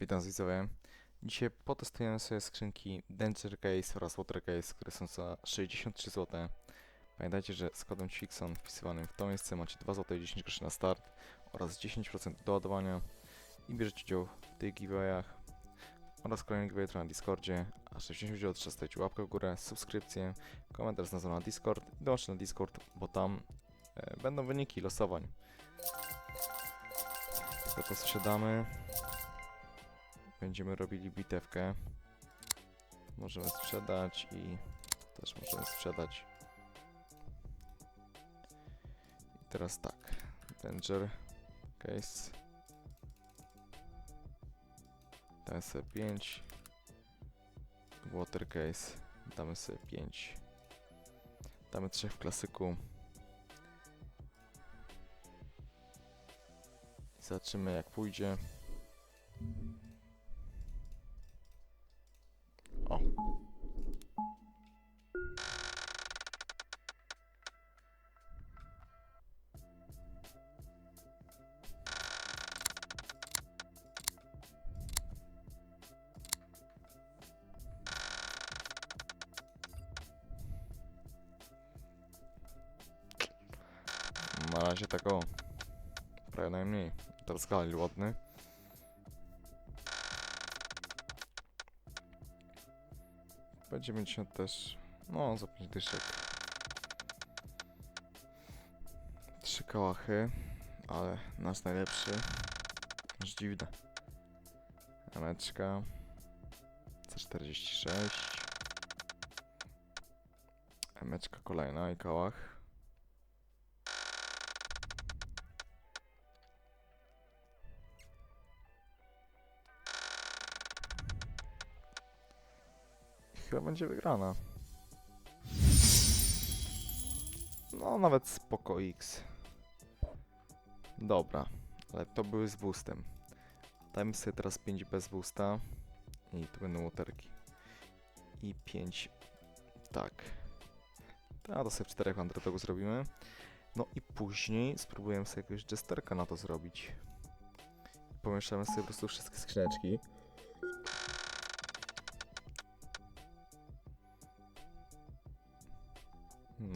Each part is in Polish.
Witam widzowie. Dzisiaj potestujemy sobie skrzynki Danger Case oraz Water Case, które są za 63 zł. Pamiętajcie, że z kodem Fixon wpisywanym w to miejsce macie 2 zł i 10 groszy na start oraz 10% do ładowania i bierzecie udział w tych giveawayach oraz kolejnych giveaway na Discordzie. A 60 udział trzeba stawić łapkę w górę, subskrypcję, komentarz nazwą na Discord i dołączcie na Discord, bo tam e, będą wyniki losowań. To to sprzedamy. Będziemy robili bitewkę. Możemy sprzedać i też możemy sprzedać. I teraz tak. Danger case. Damy sobie 5. Water case. Damy sobie 5. Damy 3 w klasyku. Zobaczymy jak pójdzie. Razie tak o. Prawie najmniej. Teraz Galil ładny. P90 też. No, za 5 dyszek. Trzy kałachy, ale nasz najlepszy. Aż dziwne. Emeczka. C46. Emeczka kolejna i kałach. Chyba będzie wygrana. No, nawet spoko X. Dobra, ale to były z boostem. Dajmy sobie teraz 5 bez boosta. I tu będą łoterki. I 5 tak. A to sobie 4 underdogów zrobimy. No i później spróbujemy sobie jakiegoś jesterka na to zrobić. Pomieszamy sobie po prostu wszystkie skrzyneczki.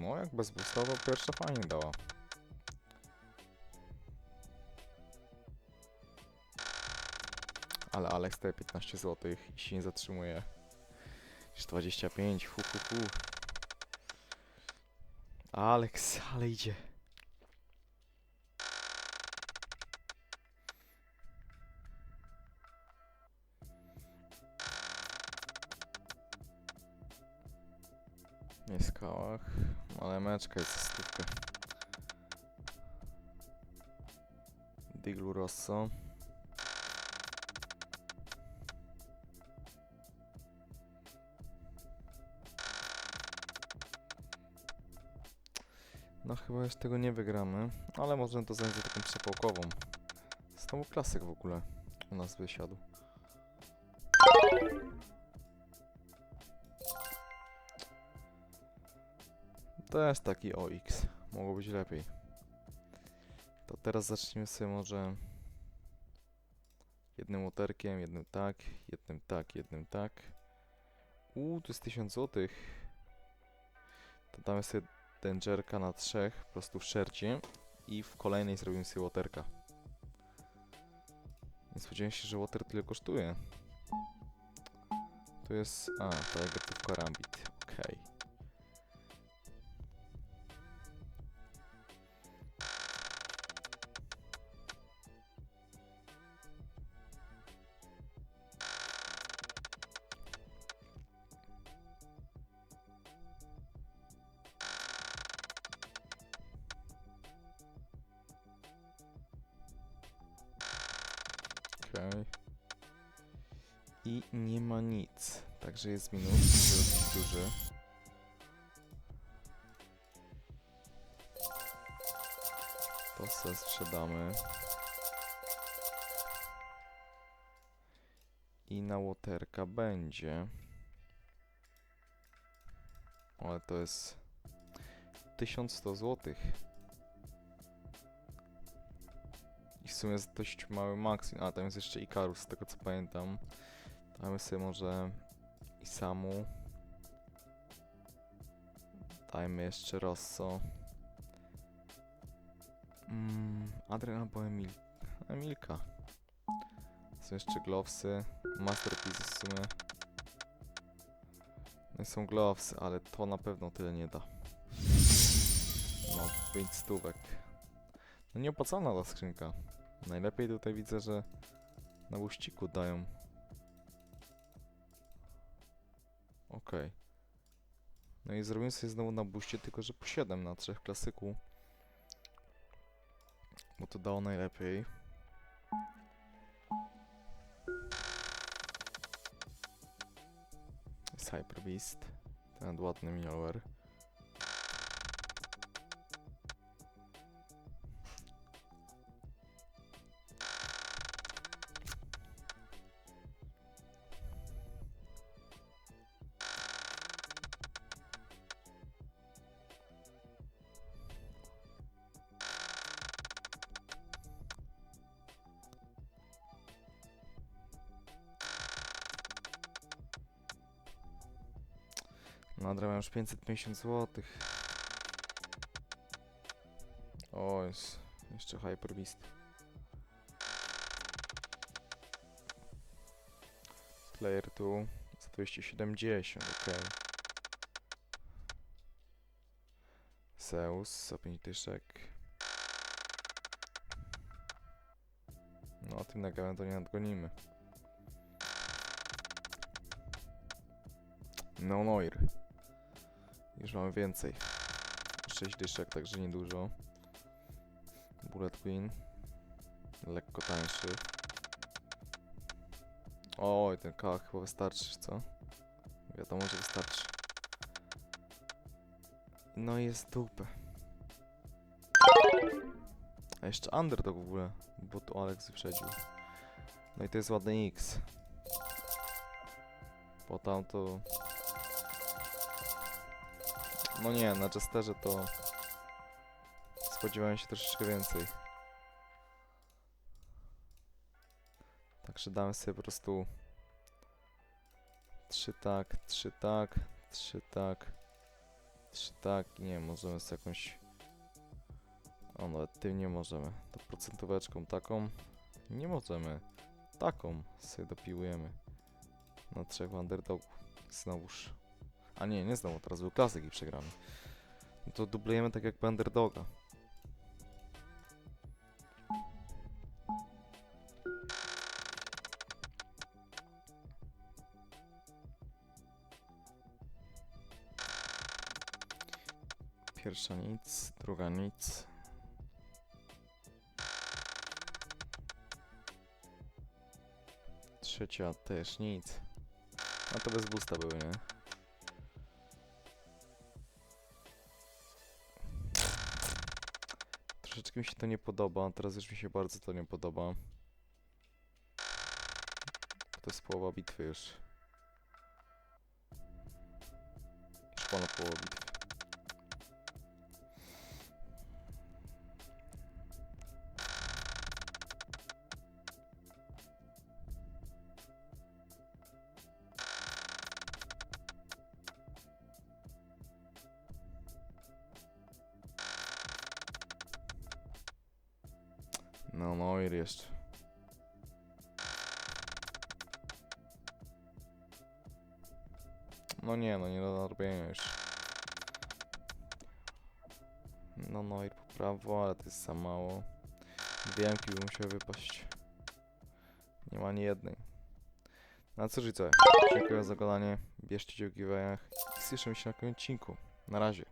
No, jak bez boosta, to pierwsza fajnie dała. Ale Alex daje 15 zł i się nie zatrzymuje. Już 25, hu hu hu. Alex, ale idzie. Nie skałach, ale meczka jest za stówkę. Diglu Rosso. No chyba już tego nie wygramy, ale możemy to zająć za taką przepałkową. Znowu klasyk w ogóle u nas wysiadł. Też taki OX. Mogło być lepiej. To teraz zacznijmy sobie może jednym łoterkiem, jednym tak, jednym tak, jednym tak. Uuu, tu jest 1000 złotych. To damy sobie Dangerka na trzech, po prostu w szercie i w kolejnej zrobimy sobie łoterka. Nie spodziewałem się, że water tyle kosztuje. To jest... A, to Egertów Karambit. Okej. Okej. I nie ma nic. Także jest minus, dosyć duży. To sobie sprzedamy. I na łoterka będzie. Ale to jest 1100 zł. I w sumie jest dość mały max. A, tam jest jeszcze Ikarus, z tego co pamiętam. Dajmy sobie może Isamu. Dajmy jeszcze Rosso. Mm, Adrian albo Emil. Emilka. Są jeszcze Glovesy. Masterpieces w sumie. No i są Glovesy, ale to na pewno tyle nie da. No, 5 stówek. No nieopłacalna ta skrzynka. Najlepiej tutaj widzę, że na łuściku dają. Okej. No i zrobimy sobie znowu na buście, tylko że po 7 na 3 klasyku. Bo to dało najlepiej. Jest Hyper Beast. Ten ładny Miower. Nadrabiam już 550 zł. O, jest jeszcze Hyper Beast. Player 2 za 270, ok. Zeus za 5 dyszek. No, tym nagrałem to nie nadgonimy. No Noir. Już mamy więcej. 6 dyszek, także niedużo. Bullet Queen. Lekko tańszy. Oj, ten kałach chyba wystarczy, co? Wiadomo, że wystarczy. No i jest dupę. A jeszcze Underdog w ogóle, bo tu Alex wyprzedził. No i to jest ładny X. Bo tam to... No nie, na Jesterze to... Spodziewałem się troszeczkę więcej. Także damy sobie po prostu... Trzy tak, trzy tak, trzy tak, trzy tak i nie możemy z jakąś... O, nawet tym nie możemy. To procentóweczką taką nie możemy. Taką sobie dopiłujemy. Na trzech underdogów. Znowuż. A nie, nie znowu, teraz był klasyk i przegramy. No to dublujemy tak jak underdoga. Pierwsza nic, druga nic. Trzecia też nic. No to bez boosta były, nie? Troszeczkę mi się to nie podoba, teraz już mi się bardzo to nie podoba. To jest połowa bitwy już. Już ponad połowa bitwy. Noir jeszcze. No nie, no nie do nadrobienia już. No Noir po prawo, ale to jest za mało. Dwie jamki by musiały wypaść. Nie ma ani jednej. No co? Dziękuję za oglądanie. Bierzcie udział w giveawayach słyszymy się na kolejnym odcinku. Na razie.